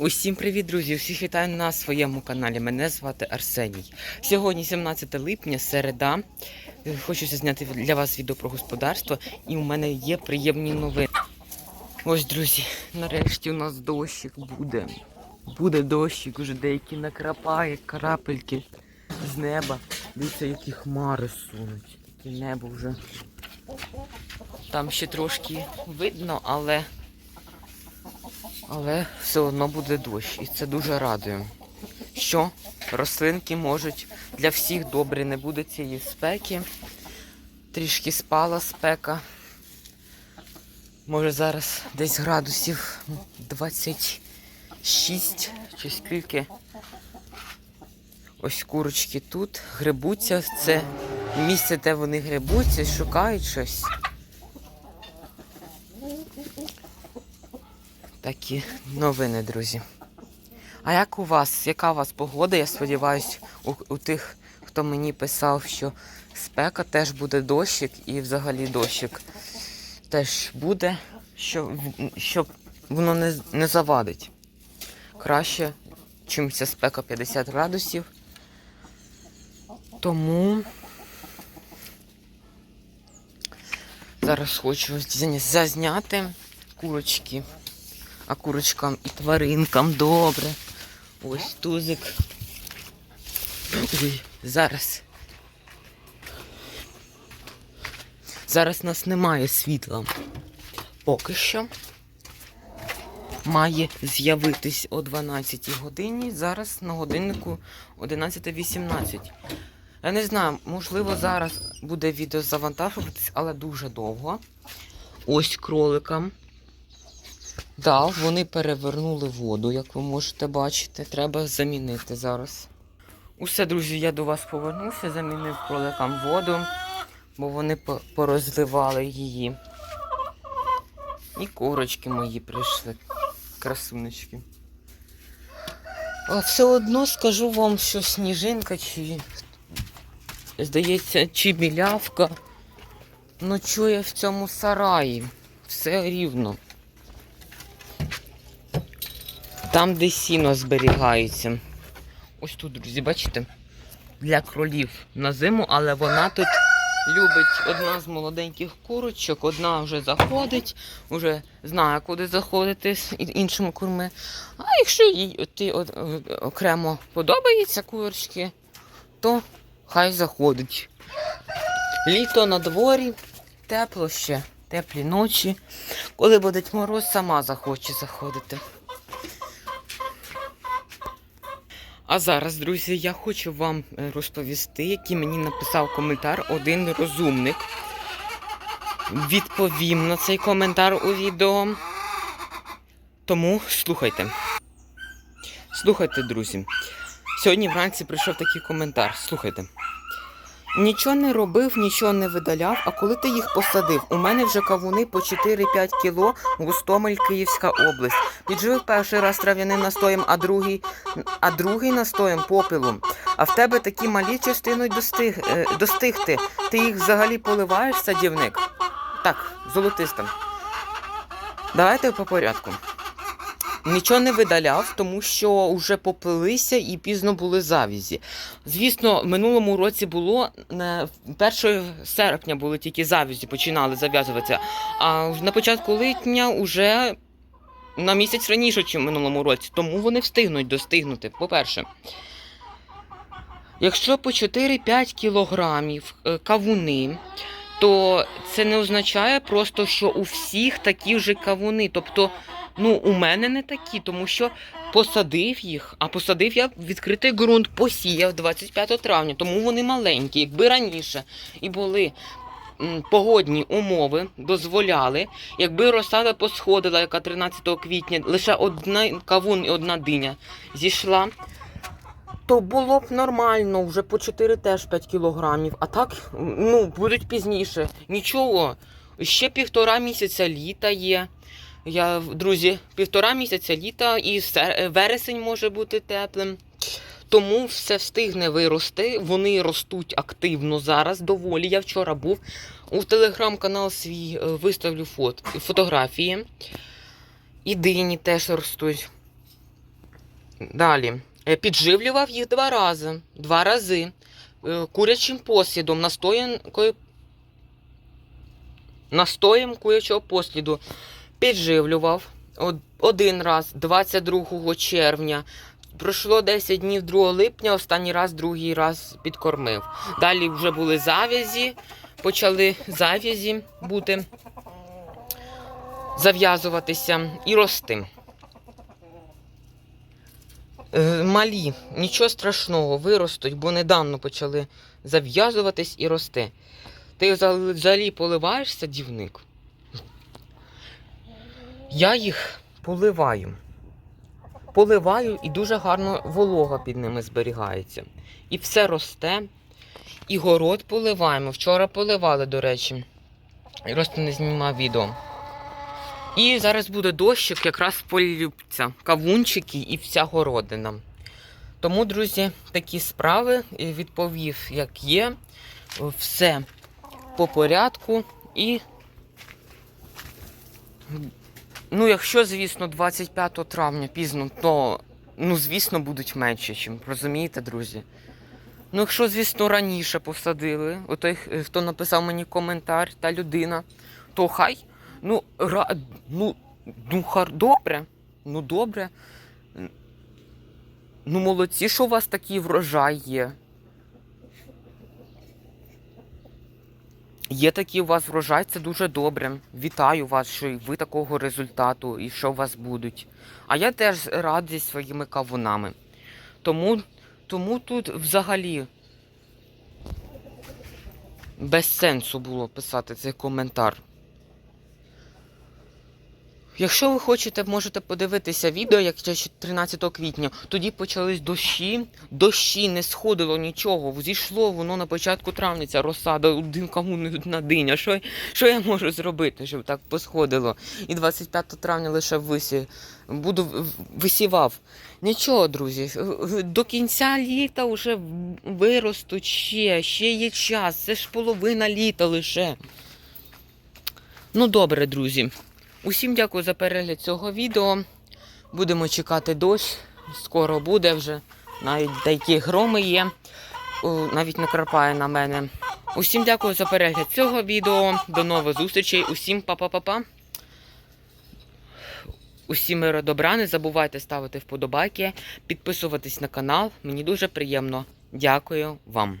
Усім привіт, друзі! Всіх вітаю на своєму каналі. Мене звати Арсеній. Сьогодні 17 липня, середа. Е, Хочу зняти для вас відео про господарство, і у мене є приємні новини. Ось, друзі, нарешті у нас дощик буде. Буде дощик, уже деякі накрапає, крапельки з неба. Дивіться, які хмари сунуть. Таке небо вже. Там ще трошки видно, але але все одно буде дощ, і це дуже радує. Що рослинки можуть для всіх добре, не буде цієї спеки. Трішки спала спека. Може зараз десь градусів 26 чи скільки. Ось курочки тут грибуться. Це місце, де вони грибуться, шукають щось. Такі новини, друзі. А як у вас? Яка у вас погода? Я сподіваюся, у, у тих, хто мені писав, що спека теж буде дощик, і взагалі дощик теж буде, що, щоб воно не, не завадить. Краще, чим ця спека 50 градусів. Тому зараз хочу зазняти курочки. А курочкам і тваринкам добре. Ось тузик. Ой, зараз. Зараз нас немає світла. Поки що. Має з'явитись о 12 годині. Зараз на годиннику 11.18. Я не знаю, можливо, зараз буде відео завантажуватись, але дуже довго. Ось кроликам. Да, вони перевернули воду, як ви можете бачити. Треба замінити зараз. Усе, друзі, я до вас повернувся, замінив кроликам воду, бо вони по- порозливали її. І курочки мої прийшли. Красунечки. А все одно скажу вам, що сніжинка чи, здається, чи білявка ночує в цьому сараї. Все рівно. Там, де сіно зберігається. Ось тут, друзі, бачите? Для кролів на зиму, але вона тут любить одна з молоденьких курочок, одна вже заходить, вже знає, куди заходити з іншими курми. А якщо їй ти окремо подобається курочки, то хай заходить. Літо на дворі, тепло ще, теплі ночі. Коли буде мороз, сама захоче заходити. А зараз, друзі, я хочу вам е, розповісти, який мені написав коментар один розумник. Відповім на цей коментар у відео. Тому слухайте. Слухайте, друзі. Сьогодні вранці прийшов такий коментар. Слухайте. Нічого не робив, нічого не видаляв, а коли ти їх посадив? У мене вже кавуни по 4-5 кіло, Гостомель, Київська область. Підживив перший раз трав'яним настоєм, а другий, а другий настоєм попелом. А в тебе такі малі частиною достиг, е, достигти. Ти їх взагалі поливаєш, садівник? Так, золотистим. Давайте по порядку. Нічого не видаляв, тому що вже попилися і пізно були завізі. Звісно, минулому році було на 1 серпня були тільки завізі, починали зав'язуватися. А на початку липня вже на місяць раніше, ніж минулому році. Тому вони встигнуть достигнути. По-перше, якщо по 4-5 кілограмів е, кавуни, то це не означає просто, що у всіх такі вже кавуни. Тобто, ну, у мене не такі, тому що посадив їх, а посадив я відкритий ґрунт, посіяв 25 травня, тому вони маленькі. Якби раніше і були погодні умови, дозволяли, якби розсада посходила, яка 13 квітня, лише одна кавун і одна диня зійшла. То було б нормально, вже по 4 теж 5 кілограмів. А так, ну, будуть пізніше. Нічого. Ще півтора місяця літа є. Я, друзі, півтора місяця літа і вересень може бути теплим. Тому все встигне вирости. Вони ростуть активно зараз, доволі. Я вчора був у телеграм-канал свій е, виставлю фот, фотографії. І дині теж ростуть. Далі. Е, Підживлював їх два рази. Два рази. Е, Курячим послідом, настоянкою. Настоєм курячого посліду. Підживлював один раз, 22 червня. Пройшло 10 днів 2 липня, останній раз, другий раз підкормив. Далі вже були зав'язі, почали зав'язі бути, зав'язуватися і рости. Е, Малі, нічого страшного, виростуть, бо недавно почали зав'язуватись і рости. Ти взагалі- поливаєш садівник? Я їх поливаю. Поливаю і дуже гарно волога під ними зберігається. І все росте. І город поливаємо. Вчора поливали, до речі. Я Просто не знімав відео. І зараз буде дощик, якраз полюбця кавунчики і вся городина. Тому, друзі, такі справи відповів, як є. Все по порядку. І, ну, якщо, звісно, 25 травня пізно, то, ну, звісно, будуть менше, чим, розумієте, друзі? Ну, якщо, звісно, раніше посадили, отой, е, хто написав мені коментар, та людина, то хай, ну, ра, ну, ну, хар, добре, ну, добре. Ну, молодці, що у вас такий врожай є. Є такий у вас врожай, це дуже добре. Вітаю вас, що ви такого результату і що у вас будуть. А я теж радий своїми кавунами. Тому, тому тут взагалі без сенсу було писати цей коментар. Якщо ви хочете, можете подивитися відео, як ще 13 квітня. Тоді почались дощі, дощі, не сходило нічого. Зійшло воно на початку травня, ця розсада, кавун, одна диня. Що, що я можу зробити, щоб так посходило? І 25 травня лише висі, буду висівав. Нічого, друзі, до кінця літа вже виростуть ще, ще є час. Це ж половина літа лише. Ну, добре, друзі. Усім дякую за перегляд цього відео. Будемо чекати дощ. Скоро буде вже. Навіть деякі громи є. Навіть не крапає на мене. Усім дякую за перегляд цього відео. До нових зустрічей. Усім па-па-па-па. Усім миру добра. Не забувайте ставити вподобайки, підписуватись на канал. Мені дуже приємно. Дякую вам.